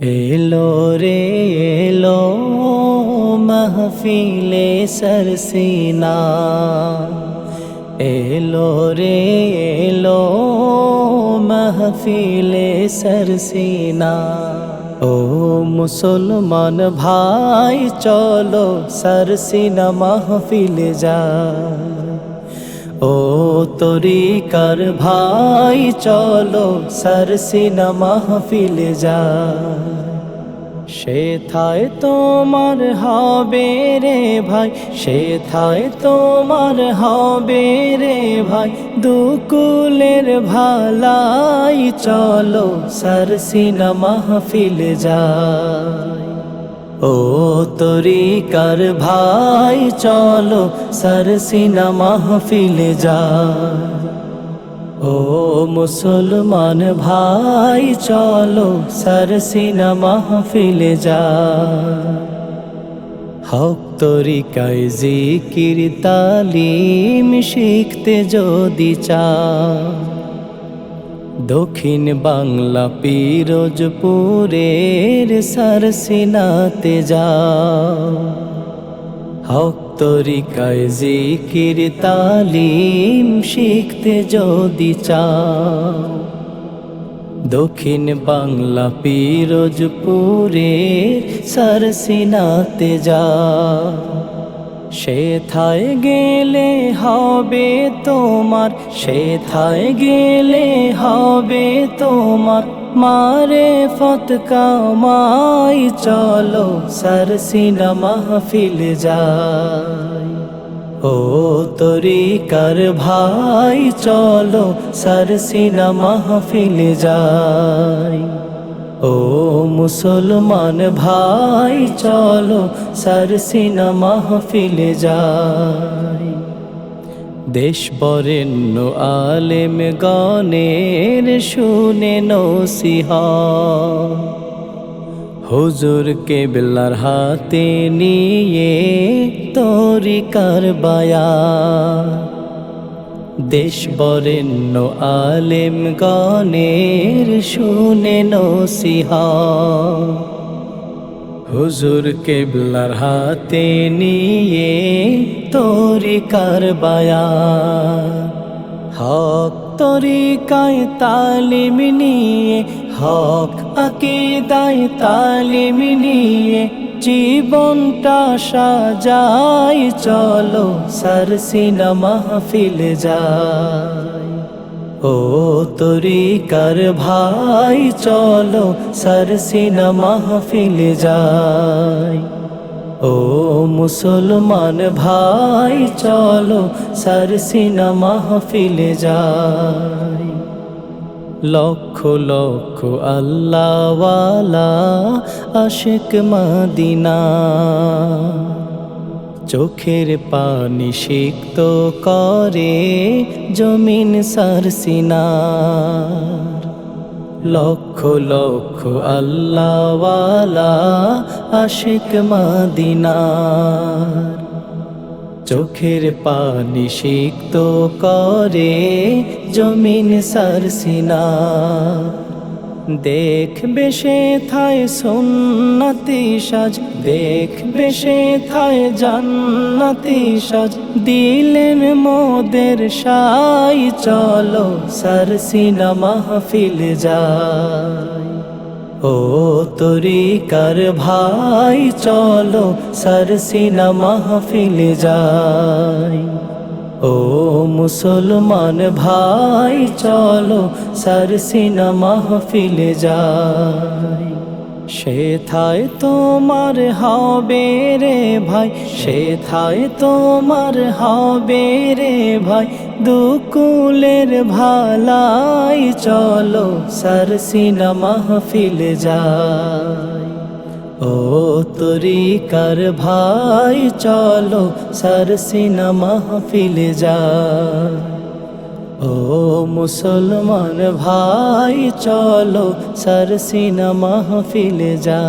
এলো রে এলো মাহফিলে সরসিনা এলো রে এলো মাহফিলে সরসিনা ও মুসলমান ভাই, চলো সরসিনা মাহফিলে যা ও তরিকার ভাই, চলো সরসিনা মাহফিলে যা সেথায় তোমার হবে রে ভাই সেথায় তোমার হবে রে ভাই, দুকুলের ভালাই চলো সরসিনা মাহফিল যায়। ও তরিকার ভাই, চলো সরসিনা মাহফিল যায় ও মুসলমান ভাই, চলো সরসিনা মাহফিলে যা। হক তরিকায় জিকির, তালিম শিখতে যদি চা দক্ষিণ বাংলা পিরোজপুরের সরসিনাতে যা। হক তরিকায় জিকির, তালিম শিখতে যদি চাও। দক্ষিণ বাংলা পিরোজপুরে সরসিনাতে যা। সেথায় গেলে হবে তোমার সেথায় গেলে হবে তোমার। মারে ফত কামাই চলো সরসিনা মাহফিল যাই ও তরিকার ভাই, চলো সরসিনা মাহফিল যাই ও মুসলমান ভাই, চলো সরসিনা মাহফিল যাই। দেশ বরেণ্য আলেম গণের শুনে নসিহা। হুজুর কেবলার হাতে নিয়ে তরিকার বায়া দেশ বরেণ্য আলেম গণের শুনে নসিহা। হুজুর কেবলার হাতে নিয়ে তরিকার বায়া হক তরিকায় তালিম নিয়ে, হক আকিদায় তালিম নিয়ে জীবনটা সাজাই, চলো সরসিনা মাহফিল যায় ও তরিকার ভাই, চলো সরসিনা মাহফিল যায় ও মুসলমান ভাই, চলো সরসিনা মাহফিল যায় লক্ষ লক্ষ আল্লাহওয়ালা আশেক মাদিনা। চোখের পানি সিক্ত করে জমিন সারসিনার লক্ষ লক্ষ আল্লাহওয়ালা আশেক মাদিনার। চোখের পানি সিক্ত করে, জমিন সারসিনা। দেখবে সে থায় সুন্নতি সাজ, দেখবে সে থায় জান্নাতি সাজ। দিলেন মোদের সাই, চলো সরসিনা মাহফিল যায়। ও তরিকার ভাই চলো সরসিনা মাহফিল যাই। ও মুসলমান ভাই চলো সরসিনা মাহফিল যায় সেথায় তোমার হবে রে ভাই সেথায় তোমার হবে রে ভাই। দুকুলের ভালাই চলো সরসিনা মাহফিল যায় ও তরিকার ভাই, চলো সরসিনা মাহফিল যায় ও মুসলমান ভাই চলো সরসিনা মাহফিল যা।